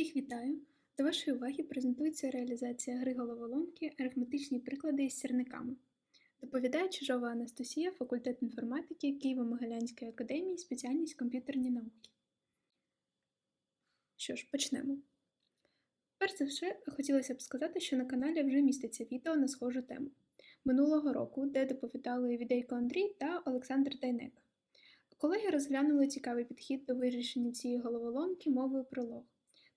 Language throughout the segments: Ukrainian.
Всіх вітаю! До вашої уваги презентується реалізація гри головоломки арифметичні приклади із сірниками. Доповідає Чижова Анастасія, факультет інформатики Києво-Могилянської академії, спеціальність комп'ютерні науки. Що ж, почнемо. Перш за все, хотілося б сказати, що на каналі вже міститься відео на схожу тему минулого року, де доповідали Відейко Андрій та Олександр Дайнека. Колеги розглянули цікавий підхід до вирішення цієї головоломки мовою пролог.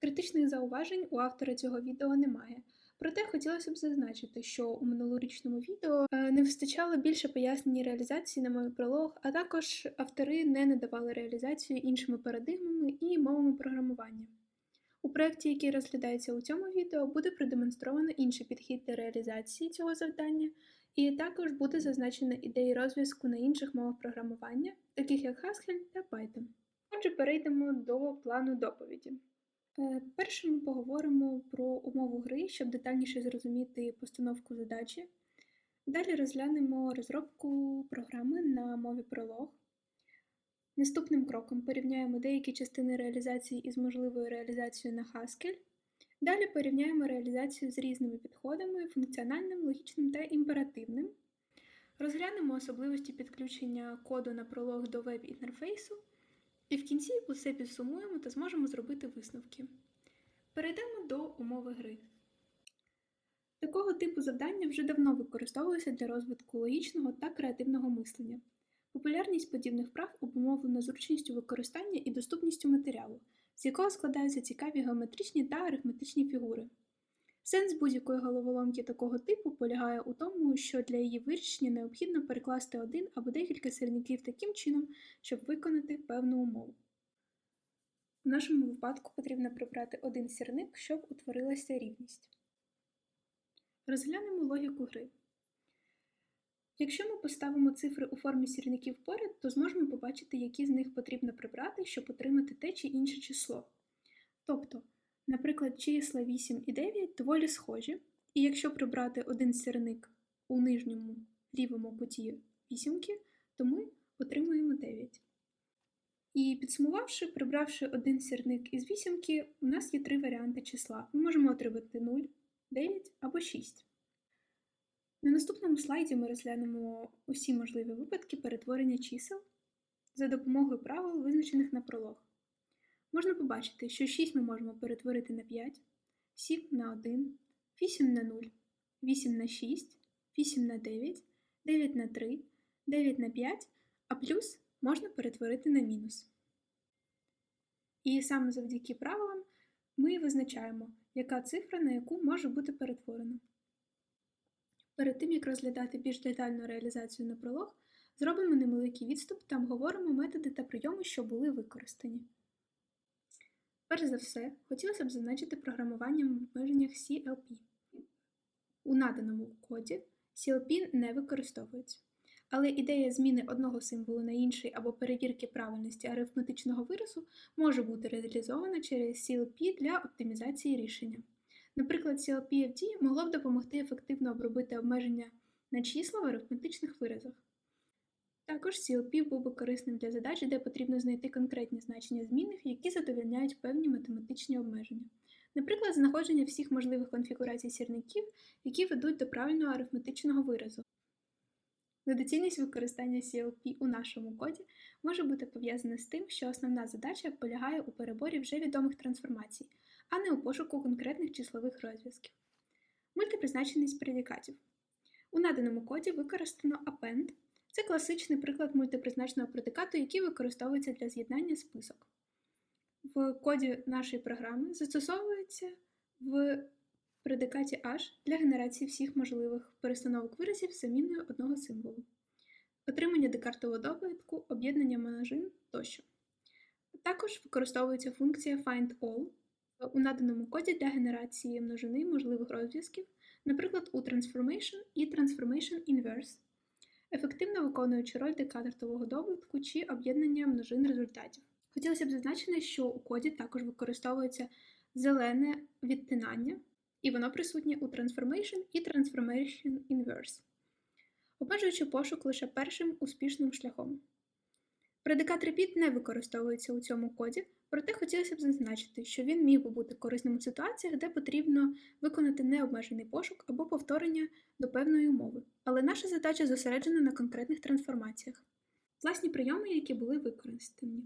Критичних зауважень у автора цього відео немає. Проте хотілося б зазначити, що у минулорічному відео е, не вистачало більше пояснень реалізації на мові пролог, а також автори не надавали реалізацію іншими парадигмами і мовами програмування. У проєкті, який розглядається у цьому відео, буде продемонстровано інший підхід до реалізації цього завдання, і також буде зазначено ідеї розв'язку на інших мовах програмування, таких як Haskell та Python. Отже, перейдемо до плану доповіді. Е, Перше ми поговоримо про умову гри, щоб детальніше зрозуміти постановку задачі. Далі розглянемо розробку програми на мові пролог. Наступним кроком порівняємо деякі частини реалізації із можливою реалізацією на Haskell. Далі порівняємо реалізацію з різними підходами функціональним, логічним та імперативним. Розглянемо особливості підключення коду на пролог до веб-інтерфейсу. І в кінці усе підсумуємо та зможемо зробити висновки. Перейдемо до умови гри. Такого типу завдання вже давно використовуються для розвитку логічного та креативного мислення. Популярність подібних вправ обумовлена зручністю використання і доступністю матеріалу, з якого складаються цікаві геометричні та арифметичні фігури. Сенс будь-якої головоломки такого типу полягає у тому, що для її вирішення необхідно перекласти один або декілька сірників таким чином, щоб виконати певну умову. У нашому випадку потрібно прибрати один сірник, щоб утворилася рівність. Розглянемо логіку гри. Якщо ми поставимо цифри у формі сірників поряд, то зможемо побачити, які з них потрібно прибрати, щоб отримати те чи інше число. Тобто, Наприклад, числа 8 і 9 доволі схожі, і якщо прибрати один сірник у нижньому лівому куті вісімки, то ми отримуємо 9. І підсумувавши, прибравши один сірник із вісімки, у нас є три варіанти числа. Ми можемо отримати 0, 9 або 6. На наступному слайді ми розглянемо усі можливі випадки перетворення чисел за допомогою правил, визначених на пролог. Можна побачити, що 6 ми можемо перетворити на 5, 7 на 1, 8 на 0, 8 на 6, 8 на 9, 9 на 3, 9 на 5, а плюс можна перетворити на мінус. І саме завдяки правилам ми визначаємо, яка цифра на яку може бути перетворена. Перед тим, як розглядати більш детальну реалізацію на пролог, зробимо невеликий відступ та обговоримо методи та прийоми, що були використані. Перш за все, хотілося б зазначити програмування в обмеженнях CLP. У наданому коді CLP не використовується. Але ідея зміни одного символу на інший або перевірки правильності арифметичного виразу може бути реалізована через CLP для оптимізації рішення. Наприклад, CLP-FD могло б допомогти ефективно обробити обмеження на числа в арифметичних виразах. Також CLP був би корисним для задач, де потрібно знайти конкретні значення змінних, які задовольняють певні математичні обмеження. Наприклад, знаходження всіх можливих конфігурацій сірників, які ведуть до правильного арифметичного виразу. Недоцільність використання CLP у нашому коді може бути пов'язана з тим, що основна задача полягає у переборі вже відомих трансформацій, а не у пошуку конкретних числових розв'язків. Мультипризначеність предикатів. У наданому коді використано append – це класичний приклад мультипризначеного предикату, який використовується для з'єднання список. В коді нашої програми застосовується в предикаті H для генерації всіх можливих перестановок виразів з заміною одного символу, отримання декартового довідку, об'єднання множин тощо. Також використовується функція FindAll у наданому коді для генерації множини можливих розв'язків, наприклад, у Transformation і Transformation Inverse ефективно виконуючи роль декартового довідку чи об'єднання множин результатів. Хотілося б зазначити, що у коді також використовується зелене відтинання, і воно присутнє у Transformation і Transformation Inverse, обмежуючи пошук лише першим успішним шляхом. Предикат repeat не використовується у цьому коді, проте хотілося б зазначити, що він міг би бути корисним у ситуаціях, де потрібно виконати необмежений пошук або повторення до певної умови, але наша задача зосереджена на конкретних трансформаціях. Власні прийоми, які були використані.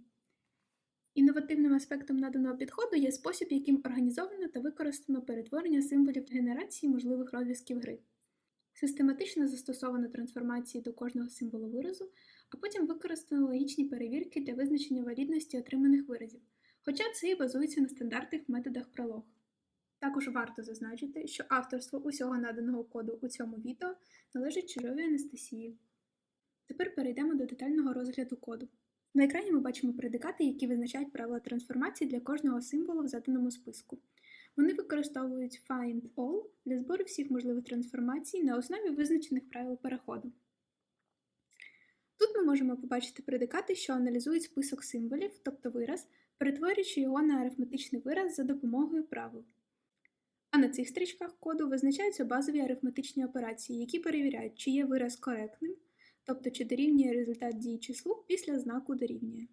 Інновативним аспектом наданого підходу є спосіб, яким організовано та використано перетворення символів генерації можливих розв'язків гри. Систематично застосовано трансформації до кожного символу виразу, а потім використано логічні перевірки для визначення валідності отриманих виразів, хоча це і базується на стандартних методах пролог. Також варто зазначити, що авторство усього наданого коду у цьому відео належить чужовій Анастасії. Тепер перейдемо до детального розгляду коду. На екрані ми бачимо предикати, які визначають правила трансформації для кожного символу в заданому списку. Вони використовують find all для збору всіх можливих трансформацій на основі визначених правил переходу. Тут ми можемо побачити предикати, що аналізують список символів, тобто вираз, перетворюючи його на арифметичний вираз за допомогою правил. А на цих стрічках коду визначаються базові арифметичні операції, які перевіряють, чи є вираз коректним, тобто чи дорівнює результат дії числу після знаку дорівнює.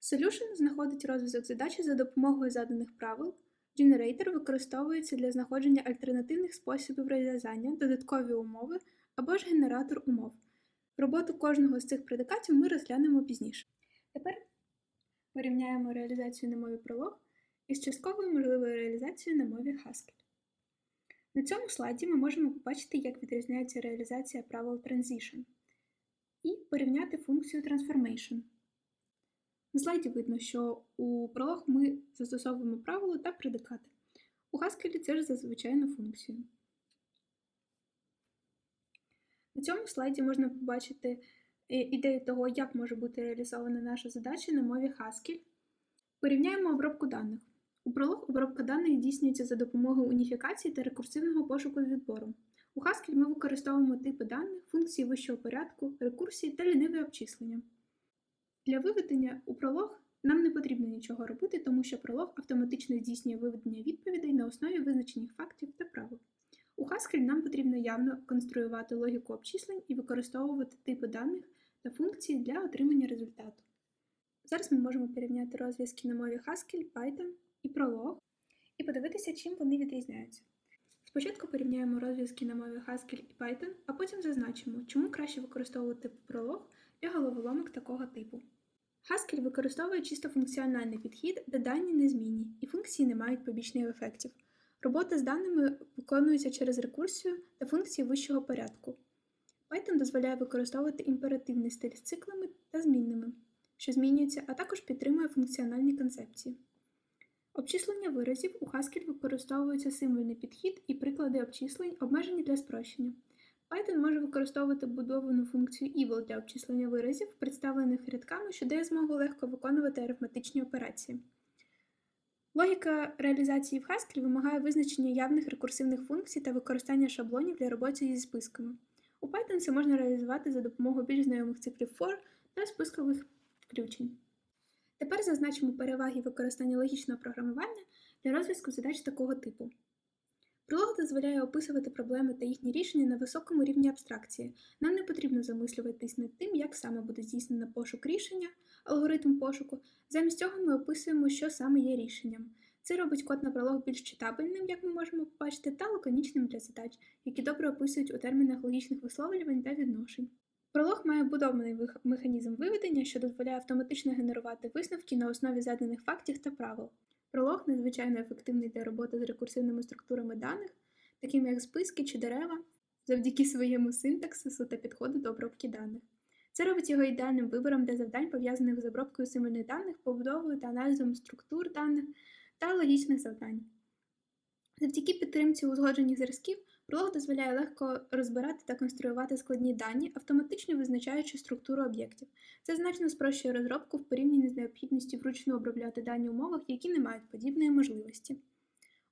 Solution знаходить розв'язок задачі за допомогою заданих правил. Generator використовується для знаходження альтернативних способів розв'язання, додаткові умови або ж генератор умов. Роботу кожного з цих предикатів ми розглянемо пізніше. Тепер порівняємо реалізацію на мові пролог із частковою можливою реалізацією на мові Haskell. На цьому слайді ми можемо побачити, як відрізняється реалізація правил Transition і порівняти функцію Transformation. На слайді видно, що у пролог ми застосовуємо правило та предикати. У Haskell це ж за звичайну функцію. На цьому слайді можна побачити ідею того, як може бути реалізована наша задача на мові Haskell. Порівняємо обробку даних. У пролог обробка даних здійснюється за допомогою уніфікації та рекурсивного пошуку з відбором. У Haskell ми використовуємо типи даних, функції вищого порядку, рекурсії та ліниве обчислення. Для виведення у пролог нам не потрібно нічого робити, тому що пролог автоматично здійснює виведення відповідей на основі визначених фактів та правил. У Haskell нам потрібно явно конструювати логіку обчислень і використовувати типи даних та функції для отримання результату. Зараз ми можемо порівняти розв'язки на мові Haskell, Python і Prolog і подивитися, чим вони відрізняються. Спочатку порівняємо розв'язки на мові Haskell і Python, а потім зазначимо, чому краще використовувати Prolog для головоломок такого типу. Haskell використовує чисто функціональний підхід, де дані незмінні і функції не мають побічних ефектів. Робота з даними виконується через рекурсію та функції вищого порядку. Python дозволяє використовувати імперативний стиль з циклами та змінними, що змінюються, а також підтримує функціональні концепції. Обчислення виразів у Haskell використовується символьний підхід і приклади обчислень, обмежені для спрощення. Python може використовувати будовану функцію evil для обчислення виразів, представлених рядками, що дає змогу легко виконувати арифметичні операції. Логіка реалізації в Haskell вимагає визначення явних рекурсивних функцій та використання шаблонів для роботи зі списками. У Python це можна реалізувати за допомогою більш знайомих циклів for та спискових включень. Тепер зазначимо переваги використання логічного програмування для розв'язку задач такого типу. Пролог дозволяє описувати проблеми та їхні рішення на високому рівні абстракції. Нам не потрібно замислюватись над тим, як саме буде здійснено пошук рішення, алгоритм пошуку. Замість цього ми описуємо, що саме є рішенням. Це робить код на пролог більш читабельним, як ми можемо побачити, та лаконічним для задач, які добре описують у термінах логічних висловлювань та відношень. Пролог має будований механізм виведення, що дозволяє автоматично генерувати висновки на основі заданих фактів та правил. Пролог надзвичайно ефективний для роботи з рекурсивними структурами даних, такими як списки чи дерева, завдяки своєму синтаксису та підходу до обробки даних. Це робить його ідеальним вибором для завдань, пов'язаних з обробкою символьних даних, побудовою та аналізом структур даних та логічних завдань. Завдяки підтримці узгоджених зразків, пролог дозволяє легко розбирати та конструювати складні дані, автоматично визначаючи структуру об'єктів. Це значно спрощує розробку в порівнянні з необхідністю вручну обробляти дані в умовах, які не мають подібної можливості.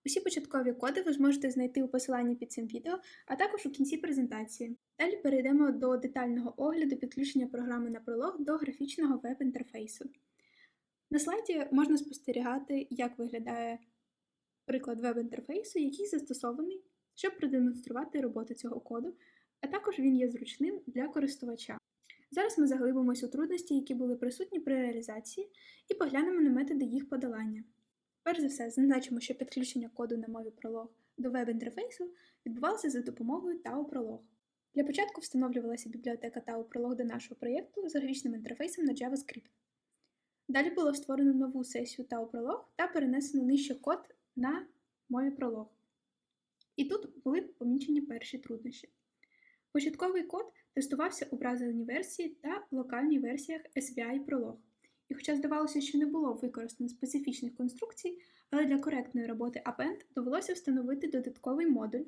Усі початкові коди ви зможете знайти у посиланні під цим відео, а також у кінці презентації. Далі перейдемо до детального огляду підключення програми на пролог до графічного веб-інтерфейсу. На слайді можна спостерігати, як виглядає приклад веб-інтерфейсу, який застосований, щоб продемонструвати роботу цього коду, а також він є зручним для користувача. Зараз ми заглибимось у трудності, які були присутні при реалізації, і поглянемо на методи їх подолання. Перш за все, зазначимо, що підключення коду на мові Prolog до веб-інтерфейсу відбувалося за допомогою TAO Prolog. Для початку встановлювалася бібліотека TAO Prolog до нашого проєкту з графічним інтерфейсом на JavaScript. Далі було створено нову сесію TAO Prolog та перенесено нижче код на мові Prolog. І тут були помічені перші труднощі. Початковий код тестувався у бразерній версії та локальній версіях SVI Prolog. І хоча здавалося, що не було використано специфічних конструкцій, але для коректної роботи Append довелося встановити додатковий модуль,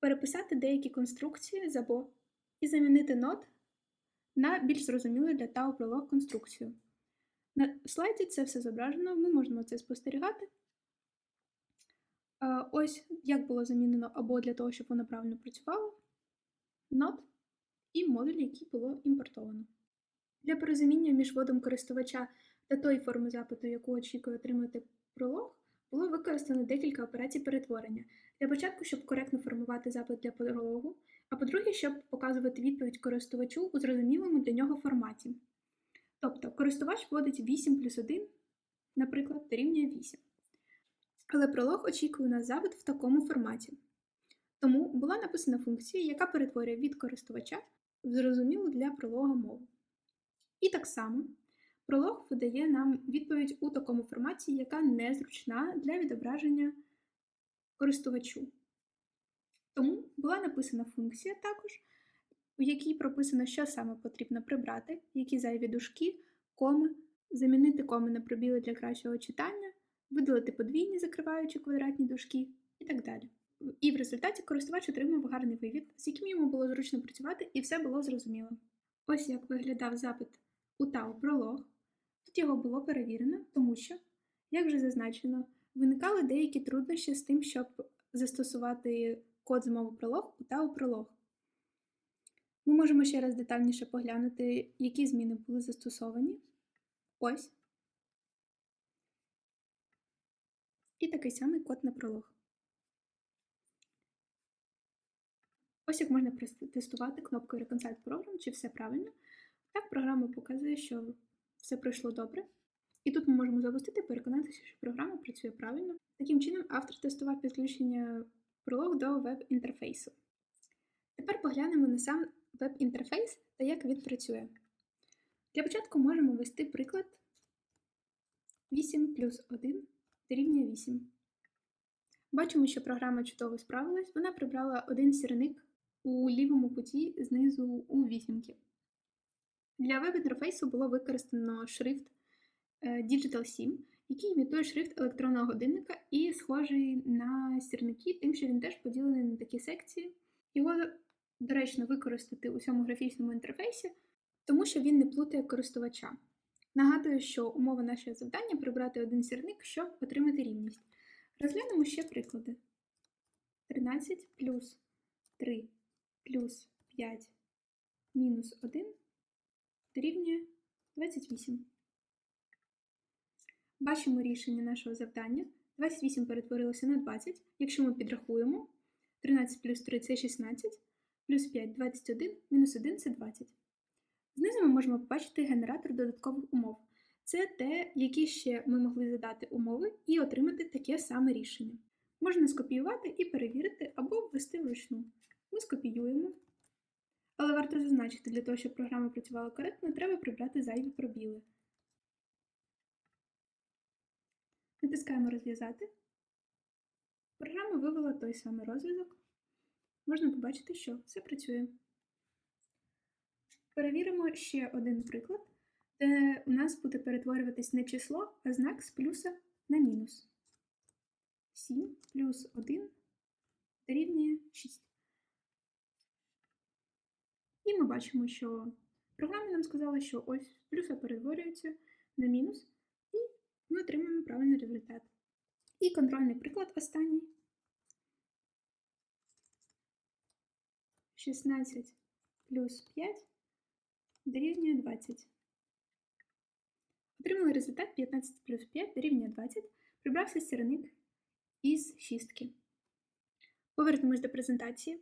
переписати деякі конструкції забо і замінити нод на більш зрозумілу для Tau Prolog конструкцію. На слайді це все зображено, ми можемо це спостерігати. Ось як було замінено або для того, щоб воно правильно працювало, нод і модуль, який було імпортовано. Для порозуміння між вводом користувача та тої форми запиту, яку очікує отримати пролог, було використано декілька операцій перетворення. Для початку, щоб коректно формувати запит для прологу, а по-друге, щоб показувати відповідь користувачу у зрозумілому для нього форматі. Тобто користувач вводить 8 плюс 1, наприклад, дорівнює 8. Але пролог очікує на запит в такому форматі. Тому була написана функція, яка перетворює від користувача в зрозумілу для пролога мову. І так само пролог видає нам відповідь у такому форматі, яка незручна для відображення користувачу. Тому була написана функція також, у якій прописано, що саме потрібно прибрати, які зайві дужки, коми, замінити коми на пробіли для кращого читання, видалити подвійні, закриваючи квадратні дужки і так далі. І в результаті користувач отримав гарний вивід, з яким йому було зручно працювати, і все було зрозуміло. Ось як виглядав запит у TAO пролог. Тут його було перевірено, тому що, як вже зазначено, виникали деякі труднощі з тим, щоб застосувати код з мови пролог у пролог. Ми можемо ще раз детальніше поглянути, які зміни були застосовані. Ось. І такий самий код на пролог. Ось як можна тестувати кнопкою Reconcile Program, чи все правильно. Так, програма показує, що все пройшло добре. І тут ми можемо запустити і переконатися, що програма працює правильно. Таким чином, автор тестував підключення пролог до веб-інтерфейсу. Тепер поглянемо на сам веб-інтерфейс та як він працює. Для початку можемо ввести приклад 8 плюс 1 дорівнює 8. Бачимо, що програма чудово справилась, вона прибрала один сірник у лівому куті знизу у вісімки. Для веб-інтерфейсу було використано шрифт е, Digital 7, який імітує шрифт електронного годинника і схожий на сірники, тим, що він теж поділений на такі секції. Його доречно використати у цьому графічному інтерфейсі, тому що він не плутає користувача. Нагадую, що умова нашого завдання прибрати один сірник, щоб отримати рівність. Розглянемо ще приклади. 13 плюс 3 плюс 5 мінус 1 дорівнює 28. Бачимо рішення нашого завдання. 28 перетворилося на 20. Якщо ми підрахуємо, 13 плюс 3 це 16, плюс 5 21, мінус 1 це 20. Знизу ми можемо побачити генератор додаткових умов. Це те, які ще ми могли задати умови і отримати таке саме рішення. Можна скопіювати і перевірити або ввести вручну. Ми скопіюємо. Але варто зазначити, для того, щоб програма працювала коректно, треба прибрати зайві пробіли. Натискаємо Розв'язати. Програма вивела той самий розв'язок. Можна побачити, що все працює. Перевіримо ще один приклад, де у нас буде перетворюватись не число, а знак з плюса на мінус. 7 плюс 1 дорівнює 6. І ми бачимо, що програма нам сказала, що ось плюса перетворюється на мінус, і ми отримаємо правильний результат. І контрольний приклад останній. 16 плюс 5 дорівнює 20. Отримали результат 15 плюс 5 дорівнює 20. Прибрався сірник із шістки. Повернемось до презентації.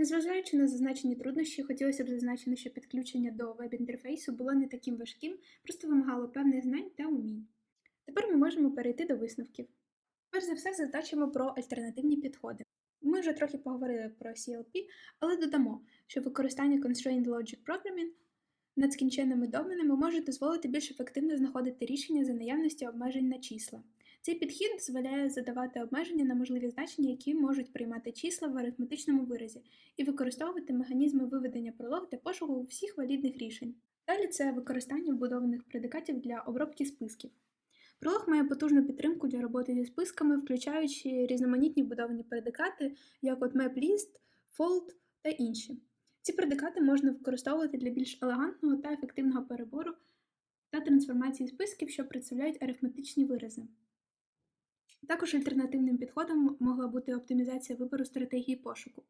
Незважаючи на зазначені труднощі, хотілося б зазначити, що підключення до веб-інтерфейсу було не таким важким, просто вимагало певних знань та умінь. Тепер ми можемо перейти до висновків. Перш за все, зазначимо про альтернативні підходи. Ми вже трохи поговорили про CLP, але додамо, що використання Constrained Logic Programming над скінченними доменами може дозволити більш ефективно знаходити рішення за наявності обмежень на числа. Цей підхід дозволяє задавати обмеження на можливі значення, які можуть приймати числа в арифметичному виразі, і використовувати механізми виведення пролог для пошуку всіх валідних рішень. Далі це використання вбудованих предикатів для обробки списків. Пролог має потужну підтримку для роботи зі списками, включаючи різноманітні вбудовані предикати, як от MapList, Fold та інші. Ці предикати можна використовувати для більш елегантного та ефективного перебору та трансформації списків, що представляють арифметичні вирази. Також альтернативним підходом могла бути оптимізація вибору стратегії пошуку.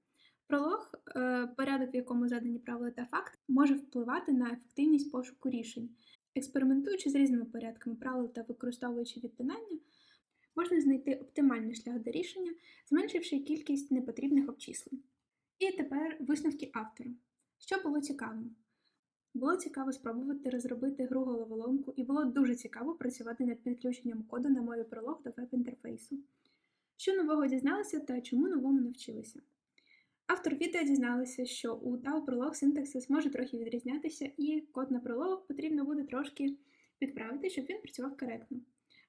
Пролог, е, порядок, в якому задані правила та факти, може впливати на ефективність пошуку рішень. Експериментуючи з різними порядками правил та використовуючи відтинання, можна знайти оптимальний шлях до рішення, зменшивши кількість непотрібних обчислень. І тепер висновки автора. Що було цікавим? Було цікаво спробувати розробити гру головоломку, і було дуже цікаво працювати над підключенням коду на мові пролог до веб-інтерфейсу. Що нового дізналися та чому новому навчилися? Автор відео дізналися, що у Tau пролог синтаксис може трохи відрізнятися, і код на пролог потрібно буде трошки підправити, щоб він працював коректно.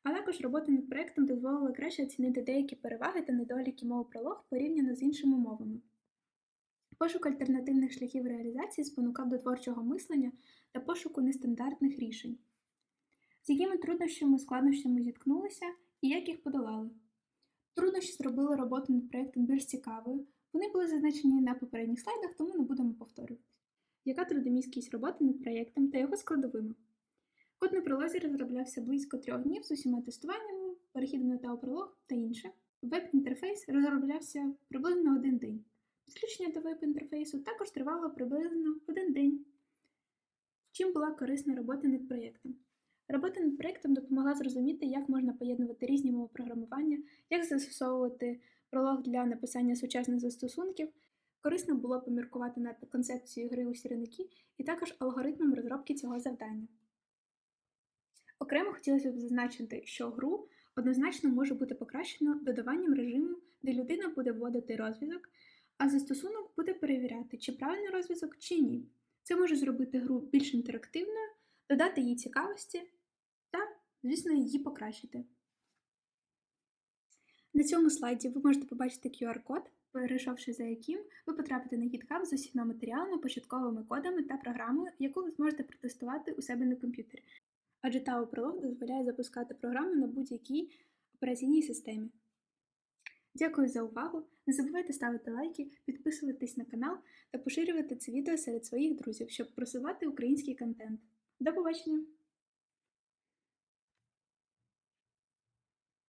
А також робота над проектом дозволила краще оцінити деякі переваги та недоліки мови пролог порівняно з іншими мовами. Пошук альтернативних шляхів реалізації спонукав до творчого мислення та пошуку нестандартних рішень. З якими труднощами складнощами зіткнулися і як їх подолали. Труднощі зробили роботу над проєктом більш цікавою, вони були зазначені на попередніх слайдах, тому не будемо повторювати. Яка трудомісткість роботи над проєктом та його складовими? Код на прилозі розроблявся близько трьох днів з усіма тестуваннями, перехідом на Тау-пролог та інше. Веб-інтерфейс розроблявся приблизно один день. Підключення до веб-інтерфейсу також тривало приблизно один день. Чим була корисна робота над проєктом? Робота над проєктом допомогла зрозуміти, як можна поєднувати різні мови програмування, як застосовувати пролог для написання сучасних застосунків. Корисно було поміркувати над концепцією гри у сірники і також алгоритмом розробки цього завдання. Окремо хотілося б зазначити, що гру однозначно може бути покращено додаванням режиму, де людина буде вводити розв'язок, а застосунок буде перевіряти, чи правильний розв'язок, чи ні. Це може зробити гру більш інтерактивною, додати їй цікавості та, звісно, її покращити. На цьому слайді ви можете побачити QR-код, перейшовши за яким ви потрапите на GitHub з усіма матеріалами, початковими кодами та програмою, яку ви зможете протестувати у себе на комп'ютері. Адже Tau Prolog дозволяє запускати програму на будь-якій операційній системі. Дякую за увагу! Не забувайте ставити лайки, підписуватись на канал та поширювати це відео серед своїх друзів, щоб просувати український контент. До побачення!